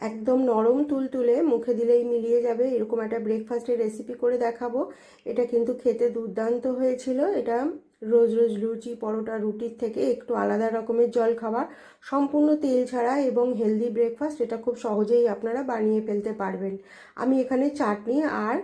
একদম নরম তুলতুলে, মুখে দিলেই মিলিয়ে যাবে। এরকম একটা ব্রেকফাস্টের রেসিপি করে দেখাবো। এটা কিন্তু খেতে দুর্দান্ত হয়েছিল। এটা রোজ রোজ লুচি, পরোটা, রুটির থেকে একটু আলাদা রকমের জল খাবার সম্পূর্ণ তেল ছাড়া এবং হেলদি ব্রেকফাস্ট এটা খুব সহজেই আপনারা বানিয়ে ফেলতে পারবেন। আমি এখানে চাটনি আর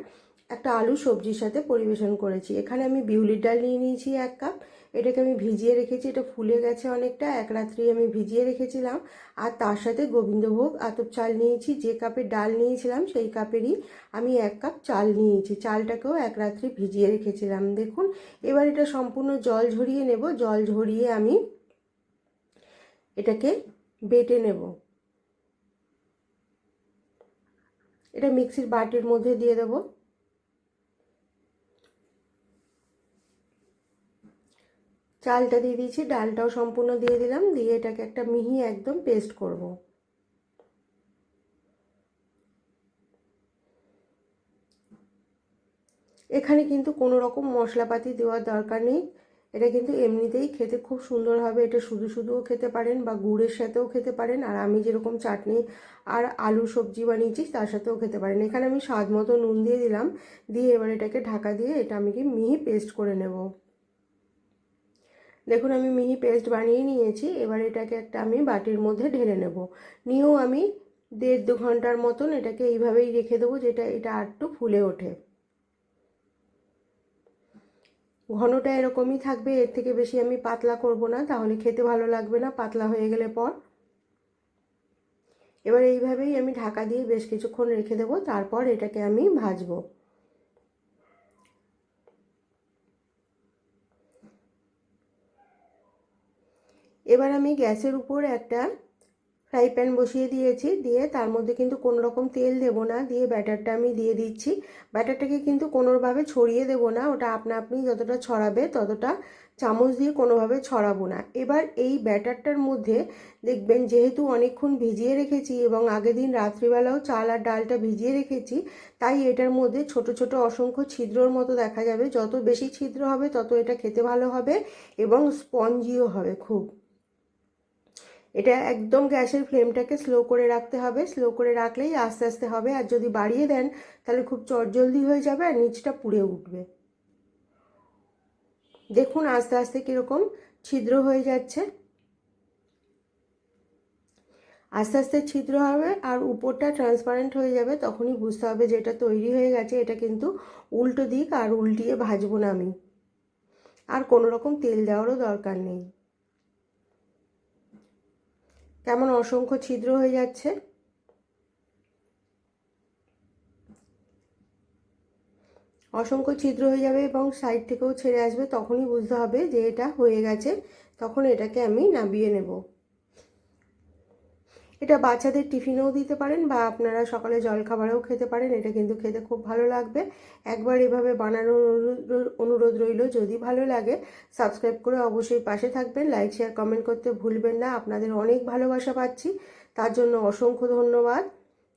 একটা আলু সবজির সাথে পরিবেশন করেছি। এখানে আমি বিউলির ডাল নিয়ে নিয়েছি এক কাপ। এটাকে আমি ভিজিয়ে রেখেছি, এটা ফুলে গেছে অনেকটা, এক রাত্রি আমি ভিজিয়ে রেখেছিলাম। আর তার সাথে গোবিন্দভোগ আতপ চাল নিয়েছি, যে কাপের ডাল নিয়েছিলাম সেই কাপেরই আমি এক কাপ চাল নিয়েছি। চালটাকেও এক রাত্রি ভিজিয়ে রেখেছিলাম। দেখুন, এবার এটা সম্পূর্ণ জল ঝরিয়ে নেব, জল ঝরিয়ে আমি এটাকে বেটে নেব। এটা মিক্সির বাটির মধ্যে দিয়ে দেবো। চালটা দিয়ে দিয়েছি, ডালটাও সম্পূর্ণ দিয়ে দিলাম, দিয়ে এটাকে একটা মিহি একদম পেস্ট করব। এখানে কিন্তু কোনো রকম মশলাপাতি দেওয়ার দরকার নেই, এটা কিন্তু এমনিতেই খেতে খুব সুন্দর হবে, এটা শুধু শুধুও খেতে পারেন বা গুড়ের সাথেও খেতে পারেন, আর আমি যেরকম চাটনি আর আলু সবজি বানিয়েছি তার সাথেও খেতে পারেন। এখানে আমি স্বাদ মতো নুন দিয়ে দিলাম, দিয়ে এবার এটাকে ঢাকা দিয়ে এটা আমি কি মিহি পেস্ট করে নেব। দেখুন, আমি মিহি পেস্ট বানিয়ে নিয়েছি। এবার এটাকে একটা আমি বাটির মধ্যে ঢেলে নেব। নিয়েও আমি দেড় দু ঘণ্টার মতন এটাকে এইভাবেই রেখে দেবো, যেটা এটা আরটু ফুলে ওঠে। ঘনটা এরকমই থাকবে, এর থেকে বেশি আমি পাতলা করব না, তাহলে খেতে ভালো লাগবে না, পাতলা হয়ে গেলে পর। এবার এইভাবেই আমি ঢাকা দিয়ে বেশ কিছুক্ষণ রেখে দেবো, তারপর এটাকে আমি ভাজবো। এবার আমি গ্যাসের উপর একটা ফ্রাই প্যান বসিয়ে দিয়েছি। দিয়ে তার মধ্যে কিন্তু কোনো রকম তেল দেব না। দিয়ে ব্যাটারটা আমি দিয়ে দিচ্ছি। ব্যাটারটাকে কিন্তু কোনোভাবে ছড়িয়ে দেব না। ওটা আপনা আপনি যতটা ছড়াবে ততটা চামচ দিয়ে কোনোভাবে ছড়াবো না। এবার এই ব্যাটারটার মধ্যে দেখবেন যেহেতু অনেকক্ষণ ভিজিয়ে রেখেছি এবং আগের দিন রাত্রিবেলাও চাল আর ডালটা ভিজিয়ে রেখেছি, তাই এটার মধ্যে ছোট ছোট অসংখ্য ছিদ্রর মতো দেখা যাবে। যত বেশি ছিদ্র হবে তত এটা খেতে ভালো হবে এবং স্পঞ্জিও হবে খুব। এটা একদম গ্যাসের ফ্লেমটাকে স্লো করে রাখতে হবে। স্লো করে রাখলেই আস্তে আস্তে হবে। আর যদি বাড়িয়ে দেন, তাহলে খুব চটজলদি হয়ে যাবে আর নিচটা পুড়ে উঠবে। দেখুন আস্তে আস্তে কীরকম ছিদ্র হয়ে যাচ্ছে। আস্তে আস্তে ছিদ্র হবে আর উপরটা ট্রান্সপারেন্ট হয়ে যাবে, তখনই বুঝতে হবে যে এটা তৈরি হয়ে গেছে। এটা কিন্তু উল্টো দিক আর উল্টিয়ে ভাজবো না আমি। আর কোনো রকম তেল দেওয়ারও দরকার নেই। কেমন অসংখ্য ছিদ্র হয়ে যাচ্ছে। অসংখ্য ছিদ্র হয়ে যাবে এবং সাইড থেকেও ছেড়ে আসবে, তখনই বুঝতে হবে যে এটা হয়ে গেছে। তখন এটাকে আমি নামিয়ে নেব। এটা বাচ্চাদের টিফিনেও দিতে পারেন বা আপনারা সকালে জলখাবারেও খেতে পারেন। এটা কিন্তু খেতে খুব ভালো লাগবে। একবার এভাবে বানানোর অনুরোধ রইল। যদি ভালো লাগে সাবস্ক্রাইব করে অবশ্যই পাশে থাকবেন। লাইক শেয়ার কমেন্ট করতে ভুলবেন না। আপনাদের অনেক ভালোবাসা পাচ্ছি। তার জন্য অসংখ্য ধন্যবাদ।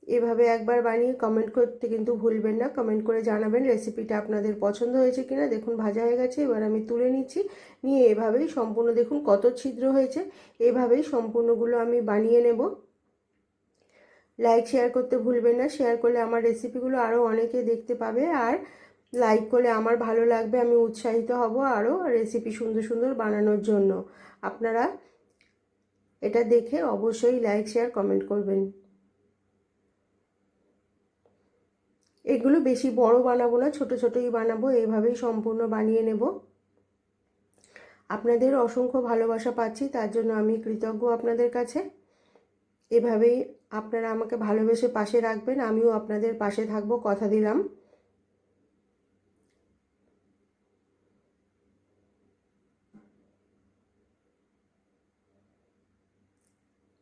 এভাবে একবার বানিয়ে কমেন্ট করতে কিন্তু ভুলবেন না। কমেন্ট করে জানাবেন রেসিপিটা আপনাদের পছন্দ হয়েছে কিনা। দেখুন, ভাজা হয়ে গেছে। এবার আমি তুলে নিচ্ছি। নিয়ে এভাবেই সম্পূর্ণ, দেখুন কত ছিদ্র হয়েছে। এভাবেই সম্পূর্ণগুলো আমি বানিয়ে নেব। লাইক শেয়ার করতে ভুলবেন না। শেয়ার করলে আমার রেসিপিগুলো আরও অনেকে দেখতে পাবে। আর লাইক করলে আমার ভালো লাগবে, আমি উৎসাহিত হব আরও রেসিপি সুন্দর সুন্দর বানানোর জন্য। আপনারা এটা দেখে অবশ্যই লাইক শেয়ার কমেন্ট করবেন। এগুলো বেশি বড় বানাবো না, ছোট ছোটই বানাবো এইভাবেই সম্পূর্ণ বানিয়ে নেব। আপনাদের অসংখ্য ভালোবাসা পাচ্ছি, তার জন্য আমি কৃতজ্ঞ আপনাদের কাছে। এভাবেই আপনারা আমাকে ভালোবেসে পাশে রাখবেন, আমিও আপনাদের পাশে থাকব, কথা দিলাম।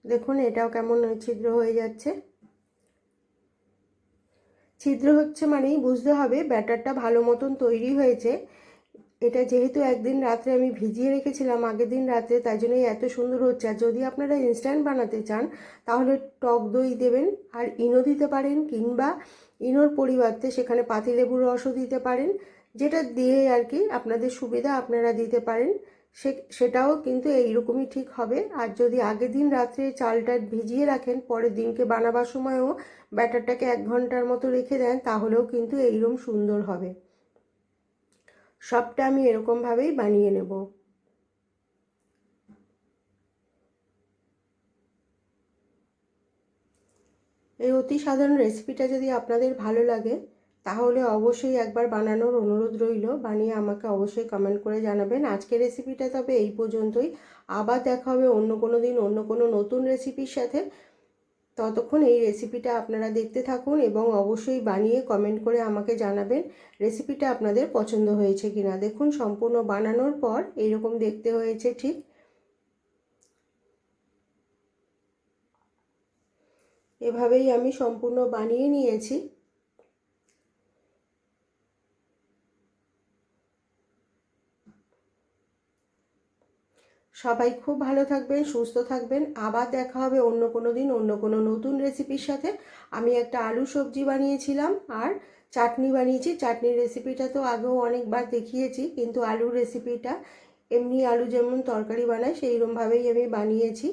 দেখুন, এটাও কেমন ছিদ্র হয়ে যাচ্ছে। ছিদ্র হচ্ছে মানেই বুঝতে হবে ব্যাটারটা ভালো মতন তৈরি হয়েছে। এটা যেহেতু একদিন রাত্রে আমি ভিজিয়ে রেখেছিলাম, আগের দিন রাত্রে, তাই জন্যই এত সুন্দর হচ্ছে। আর যদি আপনারা ইনস্ট্যান্ট বানাতে চান, তাহলে টক দই দেবেন, আর ইনো দিতে পারেন, কিংবা ইনোর পরিবর্তে সেখানে পাতিলেবুর রসও দিতে পারেন, যেটা দিয়ে আর কি আপনাদের সুবিধা আপনারা দিতে পারেন। সে, সেটাও কিন্তু এইরকমই ঠিক হবে। আর যদি আগের দিন রাত্রে চালটা ভিজিয়ে রাখেন, পরের দিনকে বানাবার সময়ও ব্যাটারটাকে এক ঘণ্টার মতো রেখে দেন, তাহলেও কিন্তু এইরকম সুন্দর হবে। সবটা আমি এরকমভাবেই বানিয়ে নেব। এই অতি সাধারণ রেসিপিটা যদি আপনাদের ভালো লাগে, তাহলে অবশ্যই একবার বানানোর অনুরোধ রইল। বানিয়ে আমাকে অবশ্যই কমেন্ট করে জানাবেন। আজকের রেসিপিটা তবে এই পর্যন্তই। আবার দেখা হবে অন্য কোনো দিন অন্য কোনো নতুন রেসিপির সাথে। ততক্ষণ এই রেসিপিটা আপনারা দেখতে থাকুন এবং অবশ্যই বানিয়ে কমেন্ট করে আমাকে জানাবেন রেসিপিটা আপনাদের পছন্দ হয়েছে কি না দেখুন, সম্পূর্ণ বানানোর পর এইরকম দেখতে হয়েছে ঠিক। এভাবেই আমি সম্পূর্ণ বানিয়ে নিয়েছি। সবাই খুব ভালো থাকবেন, সুস্থ থাকবেন। আবার দেখা হবে অন্য কোনো দিন, অন্য কোনো নতুন রেসিপির সাথে। আমি একটা আলু সবজি বানিয়েছিলাম আর চাটনি বানিয়েছি। চাটনির রেসিপিটা তো আগেও অনেকবার দেখিয়েছি, কিন্তু আলুর রেসিপিটা এমনি আলু যেমন তরকারি বানায় সেইরকমভাবেই আমি বানিয়েছি।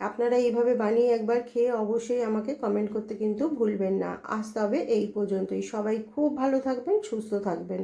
আপনারা এইভাবে বানিয়ে একবার খেয়ে অবশ্যই আমাকে কমেন্ট করতে কিন্তু ভুলবেন না। আজ তবে এই পর্যন্তই। সবাই খুব ভালো থাকবেন, সুস্থ থাকবেন।